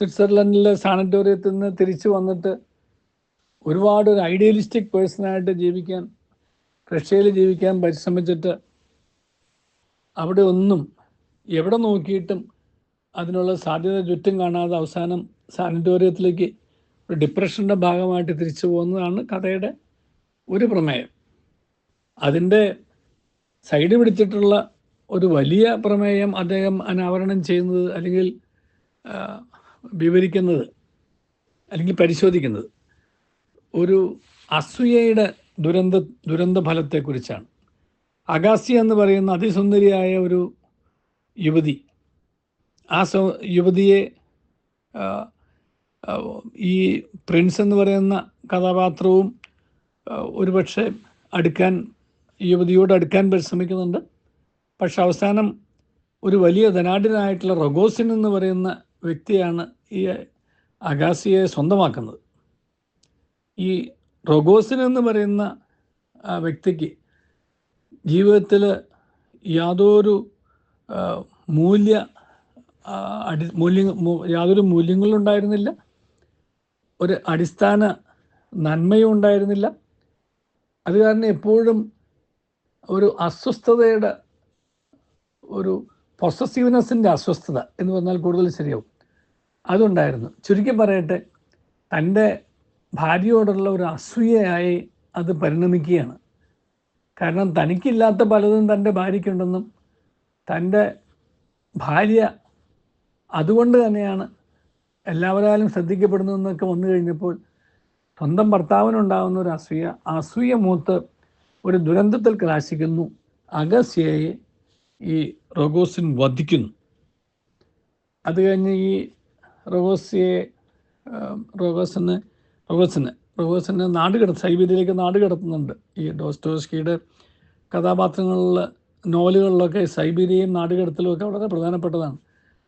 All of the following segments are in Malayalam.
സ്വിറ്റ്സർലൻഡിലെ സാനറ്റോറിയത്തിൽ നിന്ന് തിരിച്ചു വന്നിട്ട് ഒരുപാട് ഒരു ഐഡിയലിസ്റ്റിക് പേഴ്സണായിട്ട് ജീവിക്കാൻ റഷ്യയിൽ ജീവിക്കാൻ പരിശ്രമിച്ചിട്ട് അവിടെ ഒന്നും എവിടെ നോക്കിയിട്ടും അതിനുള്ള സാധ്യത ചുറ്റും കാണാതെ അവസാനം സാനിറ്റോറിയത്തിലേക്ക് ഒരു ഡിപ്രഷന്റെ ഭാഗമായിട്ട് തിരിച്ചു പോകുന്നതാണ് കഥയുടെ ഒരു പ്രമേയം. അതിന്റെ സൈഡ് പിടിച്ചിട്ടുള്ള ഒരു വലിയ പ്രമേയം അദ്ദേഹം അനാവരണം ചെയ്യുന്നത് അല്ലെങ്കിൽ വിവരിക്കുന്നത് അല്ലെങ്കിൽ പരിശോധിക്കുന്നത് ഒരു അസൂയയുടെ ദുരന്ത ദുരന്ത ഫലത്തെക്കുറിച്ചാണ് അഗാസ്യ എന്ന് പറയുന്ന അതിസുന്ദരിയായ ഒരു യുവതി ആ സ യുവതിയെ ഈ പ്രിൻസ് എന്ന് പറയുന്ന കഥാപാത്രവും ഒരുപക്ഷെ അടുക്കാൻ യുവതിയോട് അടുക്കാൻ പരിശ്രമിക്കുന്നുണ്ട്. പക്ഷെ അവസാനം ഒരു വലിയ ധനാഢ്യനായിട്ടുള്ള റൊഗോസിൻ എന്ന് പറയുന്ന വ്യക്തിയാണ് ഈ അഗാസിയെ സ്വന്തമാക്കുന്നത്. ഈ റൊഗോസിൻ എന്ന് പറയുന്ന വ്യക്തിക്ക് ജീവിതത്തിൽ യാതൊരു മൂല്യ അടി മൂല്യ യാതൊരു മൂല്യങ്ങളും ഉണ്ടായിരുന്നില്ല. ഒരു അടിസ്ഥാന നന്മയും ഉണ്ടായിരുന്നില്ല. അത് കാരണം എപ്പോഴും ഒരു അസ്വസ്ഥതയുടെ ഒരു പൊസസീവ്നെസ്സിന്റെ അസ്വസ്ഥത എന്ന് പറഞ്ഞാൽ കൂടുതൽ ശരിയാവും. അതുണ്ടായിരുന്നു. ചുരുക്കി പറയട്ടെ തന്റെ ഭാര്യയോടുള്ള ഒരു അസൂയയായി അത് പരിണമിക്കുകയാണ്. കാരണം തനിക്കില്ലാത്ത പലതും തന്റെ ഭാര്യയ്ക്കുണ്ടെന്നും തന്റെ ഭാര്യ അതുകൊണ്ട് തന്നെയാണ് എല്ലാവരാലും ശ്രദ്ധിക്കപ്പെടുന്നതെന്നൊക്കെ വന്നു കഴിഞ്ഞപ്പോൾ സ്വന്തം ഭർത്താവിനുണ്ടാകുന്ന ഒരു അസൂയ അസൂയ മൂത്ത് ഒരു ദുരന്തത്തിൽ കലാശിക്കുന്നു. അഗസ്യയെ ഈ റോഗോസിൻ വധിക്കുന്നു. അത് കഴിഞ്ഞ് ഈ റൊഗോസിയെ റോഗോസിന് റോഗോസിന് റൊഗോസിന് നാട് കട സൈബീരിയയിലേക്ക് നാട് കിടത്തുന്നുണ്ട്. ഈ ഡോസ്റ്റോസ്കിയുടെ കഥാപാത്രങ്ങളിൽ നോവലുകളിലൊക്കെ സൈബീരിയയും നാടുകടത്തലുമൊക്കെ വളരെ പ്രധാനപ്പെട്ടതാണ്.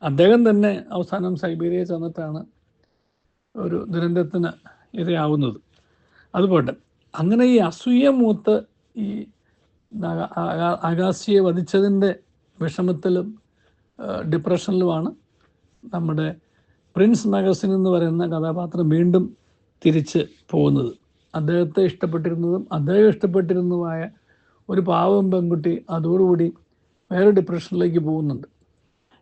അദ്ദേഹം തന്നെ അവസാനം സൈബീരിയയിൽ ചെന്നിട്ടാണ് ഒരു ദുരന്തത്തിന് ഇരയാവുന്നത്. അതുപോട്ടെ അങ്ങനെ ഈ അസൂയ മൂത്ത് ഈ ആകാശിയെ വധിച്ചതിന്റെ വിഷമത്തിലും ഡിപ്രഷനിലുമാണ് നമ്മുടെ പ്രിൻസ് നഗസിൻ എന്ന് പറയുന്ന കഥാപാത്രം വീണ്ടും തിരിച്ച് പോകുന്നത്. അദ്ദേഹത്തെ ഇഷ്ടപ്പെട്ടിരുന്നതും അദ്ദേഹം ഇഷ്ടപ്പെട്ടിരുന്നതുമായ ഒരു പാവം പെൺകുട്ടി അതോടുകൂടി വേറെ ഡിപ്രഷനിലേക്ക് പോകുന്നുണ്ട്.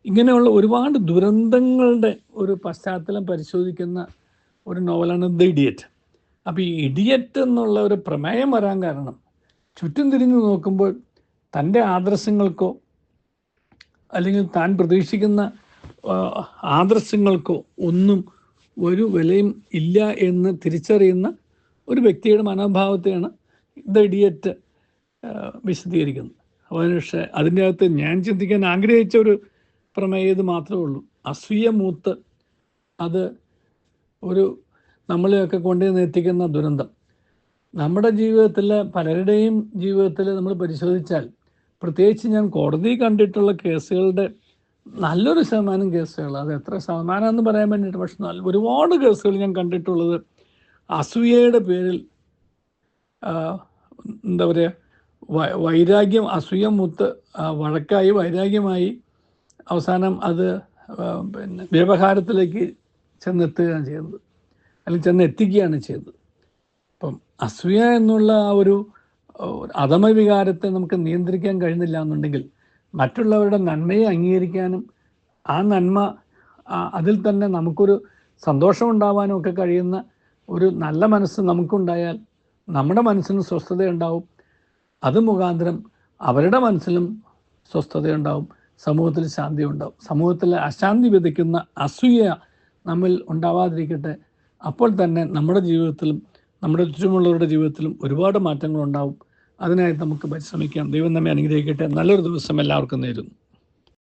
ഇങ്ങനെയുള്ള ഒരുപാട് ദുരന്തങ്ങളുടെ ഒരു പശ്ചാത്തലം പരിശോധിക്കുന്ന ഒരു നോവലാണ് ദ ഇഡിയറ്റ്. അപ്പോൾ ഈ ഇഡിയറ്റ് എന്നുള്ള ഒരു പ്രമേയം വരാൻ കാരണം ചുറ്റും തിരിഞ്ഞു നോക്കുമ്പോൾ തന്റെ ആദർശങ്ങൾക്കോ അല്ലെങ്കിൽ താൻ പ്രതീക്ഷിക്കുന്ന ആദർശങ്ങൾക്കോ ഒന്നും ഒരു വിലയും ഇല്ല എന്ന് തിരിച്ചറിയുന്ന ഒരു വ്യക്തിയുടെ മനോഭാവത്തെയാണ് ദ ഇഡിയറ്റ് വിശദീകരിക്കുന്നത്. അപ്പോൾ പക്ഷേ അതിന്റെ അകത്ത് ഞാൻ ചിന്തിക്കാൻ ആഗ്രഹിച്ച ഒരു പ്രമേയം മാത്രമേ ഉള്ളൂ. അസൂയ മൂത്ത് അത് ഒരു നമ്മളെയൊക്കെ കൊണ്ടുവന്ന് എത്തിക്കുന്ന ദുരന്തം. നമ്മുടെ ജീവിതത്തിൽ പലരുടെയും ജീവിതത്തിൽ നമ്മൾ പരിശോധിച്ചാൽ പ്രത്യേകിച്ച് ഞാൻ കോടതി കണ്ടിട്ടുള്ള കേസുകളുടെ നല്ലൊരു ശതമാനം കേസുകൾ അത് എത്ര ശതമാനം എന്ന് പറയാൻ വേണ്ടിയിട്ട് പക്ഷെ നല്ല ഒരുപാട് കേസുകൾ ഞാൻ കണ്ടിട്ടുള്ളത് അസൂയയുടെ പേരിൽ എന്താ പറയുക വൈരാഗ്യം അസൂയ മുത്ത് വഴക്കായി വൈരാഗ്യമായി അവസാനം അത് പിന്നെ വ്യവഹാരത്തിലേക്ക് ചെന്നെത്തുകയാണ് ചെയ്തത് അല്ലെങ്കിൽ ചെന്ന് എത്തിക്കുകയാണ് ചെയ്തത് അപ്പം അസൂയ എന്നുള്ള ആ ഒരു അധമവികാരത്തെ നമുക്ക് നിയന്ത്രിക്കാൻ കഴിയുന്നില്ല എന്നുണ്ടെങ്കിൽ മറ്റുള്ളവരുടെ നന്മയെ അംഗീകരിക്കാനും ആ നന്മ അതിൽ തന്നെ നമുക്കൊരു സന്തോഷം ഉണ്ടാവാനും ഒക്കെ കഴിയുന്ന ഒരു നല്ല മനസ്സ് നമുക്കുണ്ടായാൽ നമ്മുടെ മനസ്സിന് സ്വസ്ഥതയുണ്ടാവും. അത് മുഖാന്തരം അവരുടെ മനസ്സിലും സ്വസ്ഥതയുണ്ടാവും. സമൂഹത്തിൽ ശാന്തി ഉണ്ടാവും സമൂഹത്തിൽ അശാന്തി വിതയ്ക്കുന്ന അസൂയ നമ്മിൽ ഉണ്ടാവാതിരിക്കട്ടെ. അപ്പോൾ തന്നെ നമ്മുടെ ജീവിതത്തിലും നമ്മുടെ ചുറ്റുമുള്ളവരുടെ ജീവിതത്തിലും ഒരുപാട് മാറ്റങ്ങൾ ഉണ്ടാവും അതിനായി നമുക്ക് പരിശ്രമിക്കാം. ദൈവം നമ്മെ അനുഗ്രഹിക്കട്ടെ. നല്ലൊരു ദിവസം എല്ലാവർക്കും നേരുന്നു.